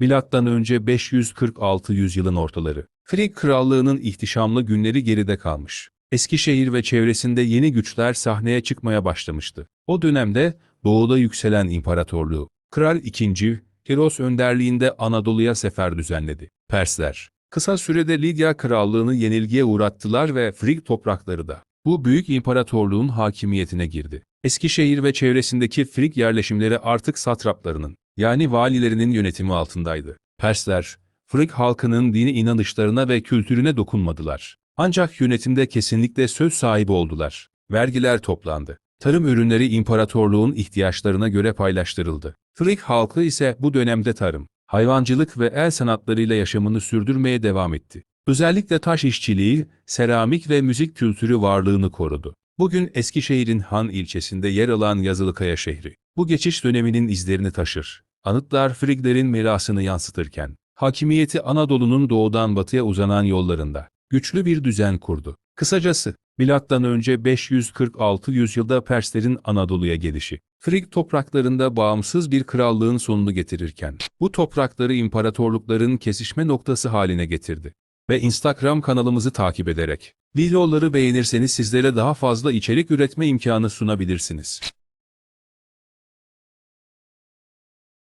Milattan önce 546 yüzyılın ortaları. Frig Krallığı'nın ihtişamlı günleri geride kalmış. Eskişehir ve çevresinde yeni güçler sahneye çıkmaya başlamıştı. O dönemde doğuda yükselen imparatorluğu, Kral II. Kiros önderliğinde Anadolu'ya sefer düzenledi. Persler, kısa sürede Lidya Krallığı'nı yenilgiye uğrattılar ve Frig toprakları da bu büyük imparatorluğun hakimiyetine girdi. Eskişehir ve çevresindeki Frig yerleşimleri artık satraplarının, yani valilerinin yönetimi altındaydı. Persler, Frig halkının dini inanışlarına ve kültürüne dokunmadılar. Ancak yönetimde kesinlikle söz sahibi oldular. Vergiler toplandı. Tarım ürünleri imparatorluğun ihtiyaçlarına göre paylaştırıldı. Frig halkı ise bu dönemde tarım, hayvancılık ve el sanatlarıyla yaşamını sürdürmeye devam etti. Özellikle taş işçiliği, seramik ve müzik kültürü varlığını korudu. Bugün Eskişehir'in Han ilçesinde yer alan Yazılıkaya şehri, bu geçiş döneminin izlerini taşır. Anıtlar Friglerin mirasını yansıtırken, hakimiyeti Anadolu'nun doğudan batıya uzanan yollarında güçlü bir düzen kurdu. Kısacası, milattan önce 546 yüzyılda Perslerin Anadolu'ya gelişi, Frig topraklarında bağımsız bir krallığın sonunu getirirken, bu toprakları imparatorlukların kesişme noktası haline getirdi. Ve Instagram kanalımızı takip ederek, videoları beğenirseniz sizlere daha fazla içerik üretme imkanı sunabilirsiniz.